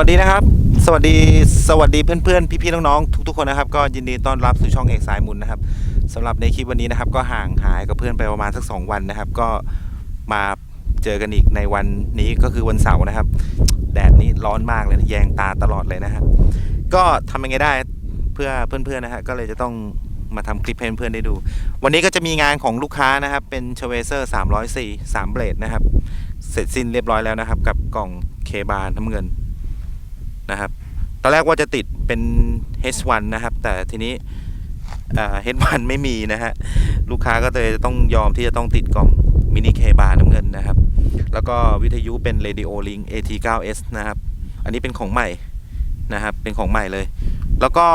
วัสดีนะครับ สวัสดีสวัสดีเพื่อนๆ พี่ๆน้องๆทุกๆคนนะครับ ก็ยินดีต้อนรับสู่ช่องเอกสายมุนนะครับสำหรับในคลิปวันนี้นะครับ ก็ห่างหายกับเพื่อนไปประมาณสักสองวันนะครับ ก็มาเจอกันอีกในวันนี้ก็คือวันเสาร์นะครับ แดดนี้ร้อนมากเลยแยงตาตลอดเลยนะครับก็ทำยังไงได้เพื่อเพื่อนๆนะฮะก็เลยจะต้องมาทำคลิปให้เพื่อนๆได้ดู วันนี้ก็จะมีงานของลูกค้านะครับ เป็นเชเวเซอร์304 3เบลดนะครับ เสร็จสิ้นเรียบร้อยแล้วนะครับ กับกล่องเคบาน้ำเงิน นะครับ ตอนแรกว่าจะติดเป็น H1 นะครับ แต่ทีนี้เอ่อ H1 ไม่มีนะฮะ ลูกค้าก็เลยต้องยอมที่จะต้องติดกล่องมินิเคบาน้ำเงินนะครับ แล้วก็วิทยุเป็น Radio Link AT9S นะครับ อันนี้เป็นของใหม่นะครับ เป็นของใหม่เลย แล้วก็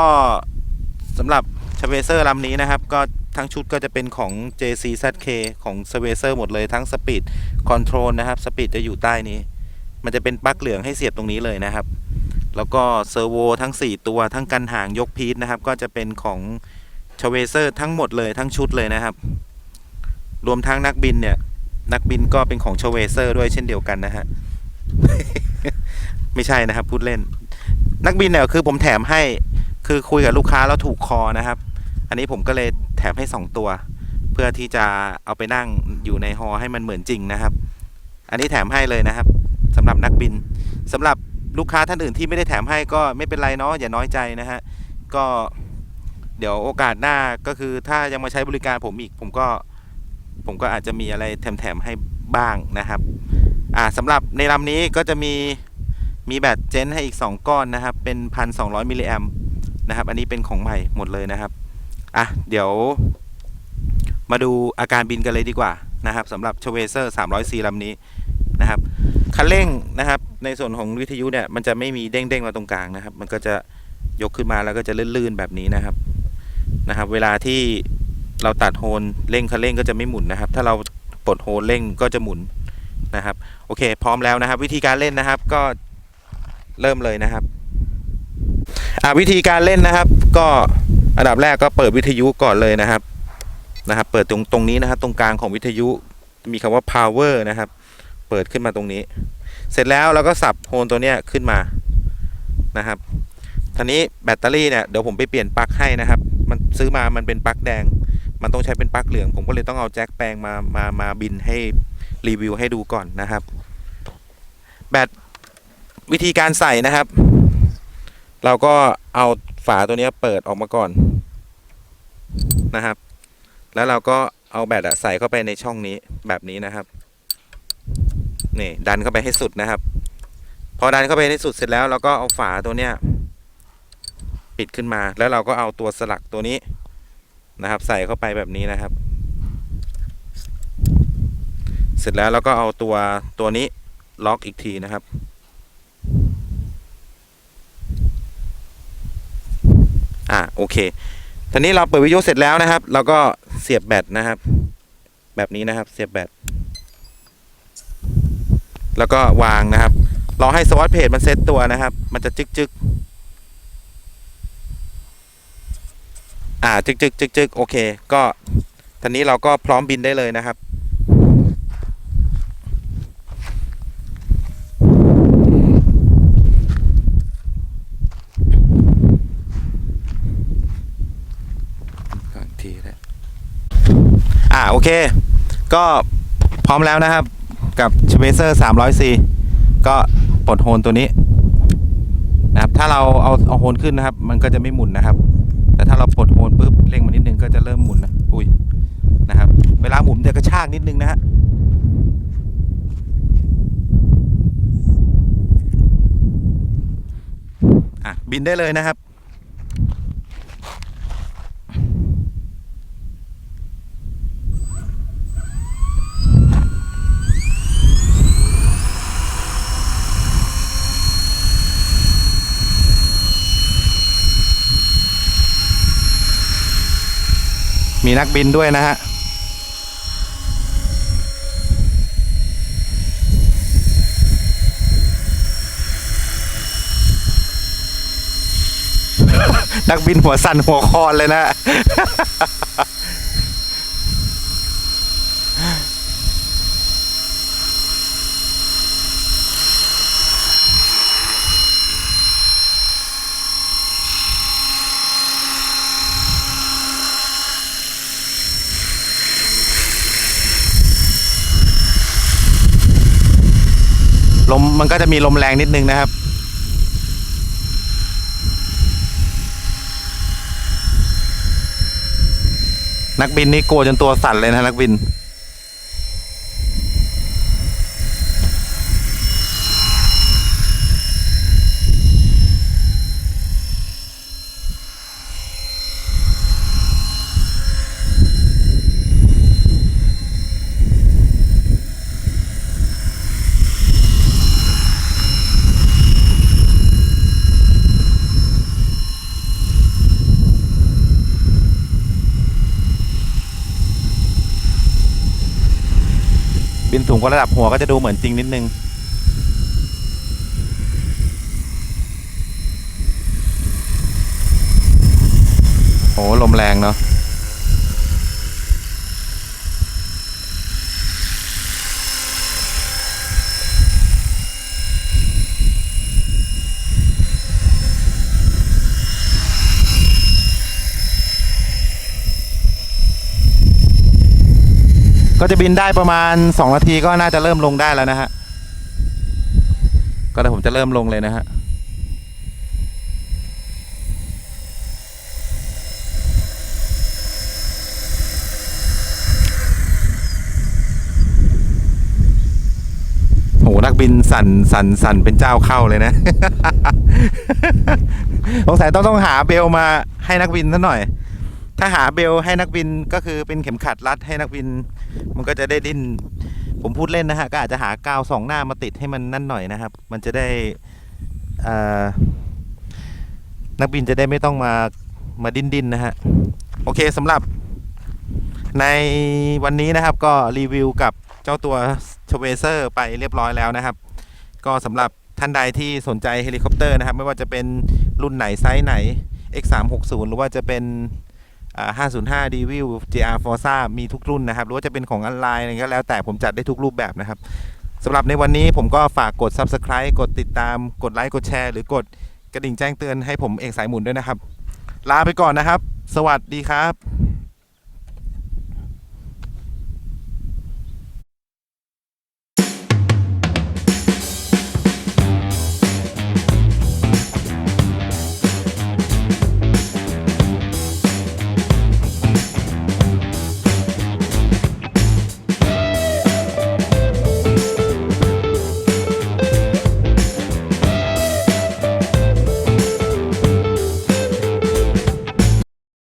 สำหรับชเวเซอร์ลำนี้นะครับ ก็ทั้งชุดก็จะเป็นของ JCZK ของ s w a เซอร์หมดเลยทั้งสปีดคอนโทรลนะครับสปีดจะอยู่ใต้นี้ มันจะเป็นปลั๊กเหลืองให้เสียบตรงนี้เลยนะครับ แล้วก็เซอร์โวทั้ง 4 ตัวทั้งกันห่างยกพีทนะครับ ก็จะเป็นของชเวเซอร์ทั้งหมดเลยทั้งชุดเลยนะครับ รวมทั้งนักบินเนี่ย นักบินก็เป็นของชเวเซอร์ด้วยเช่นเดียวกันนะฮะไม่ใช่นะครับ พูดเล่น นักบินเนี่ยคือผมแถมให้คือคุยกับลูกค้าแล้วถูกคอนะครับ อันนี้ผมก็เลยแถมให้ 2 ตัว เพื่อที่จะเอาไปนั่งอยู่ในฮอให้มันเหมือนจริงนะครับ อันนี้แถมให้เลยนะครับสำหรับนักบินสำหรับ ลูกค้าท่านอื่นที่ไม่ได้แถมให้ก็ไม่เป็นไรเนาะอย่าน้อยใจนะฮะก็เดี๋ยวโอกาสหน้าก็คือถ้ายังมาใช้บริการผมอีก ผมก็ผมก็อาจจะมีอะไรแถมๆให้บ้างนะครับอ่าสำหรับในลำนี้ก็จะมีมีแบตเจนให้อีก 2 ก้อนนะครับ เป็น 1,200 มิลลิแอมนะครับ อันนี้เป็นของใหม่หมดเลยนะครับ อะ เดี๋ยว มาดูอาการบินกันเลยดีกว่านะครับสำหรับชเวเซอร์ 300C ลำนี้นะครับ คันเร่งนะครับ ในส่วนของวิทยุเนี่ยมันจะไม่มีเด้งๆมาตรงกลางนะครับ มันก็จะยกขึ้นมาแล้วก็จะลื่นๆแบบนี้นะครับนะครับ เวลาที่เราตัดโฮนเร่งคันเร่งก็จะไม่หมุนนะครับ ถ้าเราปลดโฮนเร่งก็จะหมุนนะครับ โอเค พร้อมแล้วนะครับ วิธีการเล่นนะครับก็เริ่มเลยนะครับอ่าวิธีการเล่นนะครับ ก็อันดับแรกก็เปิดวิทยุก่อนเลยนะครับนะครับ เปิดตรงตรงนี้นะครับ ตรงกลางของวิทยุมีคำว่า power นะครับ เปิดขึ้นมาตรงนี้ เสร็จแล้วเราก็สับโฮนตัวเนี้ยขึ้นมานะครับทีนี้แบตเตอรี่เนี่ยเดี๋ยวผมไปเปลี่ยนปลั๊กให้นะครับ มันซื้อมามันเป็นปลั๊กแดง มันต้องใช้เป็นปลั๊กเหลือง ผมก็เลยต้องเอาแจ็คแปลงมามามาบินให้รีวิวให้ดูก่อนนะครับ แบตวิธีการใส่นะครับ เราก็เอาฝาตัวนี้เปิดออกมาก่อนนะครับ แล้วเราก็เอาแบตใส่เข้าไปในช่องนี้แบบนี้นะครับ นี่ดันเข้าไปให้สุดนะครับ พอดันเข้าไปให้สุดเสร็จแล้วเราก็เอาฝาตัวเนี้ยปิดขึ้นมา แล้วเราก็เอาตัวสลักตัวนี้นะครับ ใส่เข้าไปแบบนี้นะครับ เสร็จแล้วเราก็เอาตัวตัวนี้ล็อกอีกทีนะครับอ่าโอเคทีนี้เราเปิดวิทยุเสร็จแล้วนะครับ เราก็เสียบแบตนะครับ แบบนี้นะครับ เสียบแบต แล้วก็วางนะครับรอให้สวอตเพจมันเซตตัวนะครับ มันจะจึกจึกอ่าจึกจึกจึกจึกโอเค ก็ทีนี้เราก็พร้อมบินได้เลยนะครับ ก่อนทีแล้วอ่าโอเค ก็พร้อมแล้วนะครับ กับชเวเซอร์ 300C ก็ปลดโฮนตัวนี้นะครับ ถ้าเราเอาเอาโฮนขึ้นนะครับ มันก็จะไม่หมุนนะครับ แต่ถ้าเราปลดโฮนปุ๊บเร่งมานิดนึงก็จะเริ่มหมุนนะอุ้ยนะครับ เวลาหมุนจะกระชากนิดนึงนะฮะอะบินได้เลยนะครับ มีนักบินด้วยนะฮะนักบินหัวสั่นหัวคอนเลยนะ มันก็จะมีลมแรงนิดนึงนะครับนักบินนี่กลัวจนตัวสั่นเลยนะนักบิน นสูงกว่าระดับหัวก็จะดูเหมือนจริงนิดนึง โอ้ลมแรงเนาะ ก็จะบินได้ประมาณ 2 นาทีก็น่าจะเริ่มลงได้แล้วนะฮะ ก็เดี๋ยวผมจะเริ่มลงเลยนะฮะโหนักบินสั่นสั่นสั่นเป็นเจ้าเข้าเลยนะ สงสัยต้องต้องหาเบลมาให้นักบินซะหน่อย ถ้าหาเบลให้นักบินก็คือเป็นเข็มขัดรัดให้นักบิน มันก็จะได้ดิ้น ผมพูดเล่นนะฮะ ก็อาจจะหากาวสองหน้ามาติดให้มันนั่นหน่อยนะครับ มันจะได้นักบินจะได้ไม่ต้องมามาดิ้นดิ้นนะฮะ โอเคสำหรับ ในวันนี้นะครับก็รีวิวกับเจ้าตัวชเวเซอร์ไปเรียบร้อยแล้วนะครับ ก็สำหรับท่านใดที่สนใจเฮลิคอปเตอร์นะครับ ไม่ว่าจะเป็นรุ่นไหนไซส์ไหน X360 หรือว่าจะเป็น 505 d v i l GR Forza มีทุกรุ่นนะครับ หรือว่าจะเป็นของออนไลน์อะไรก็แล้วแต่ผมจัดได้ทุกรูปแบบนะครับสำหรับในวันนี้ผมก็ฝากกด Subscribe กดติดตาม กดไลค์กดแชร์หรือกดกระดิ่งแจ้งเตือนให้ผมเอกสายหมุนด้วยนะครับ ลาไปก่อนนะครับ สวัสดีครับ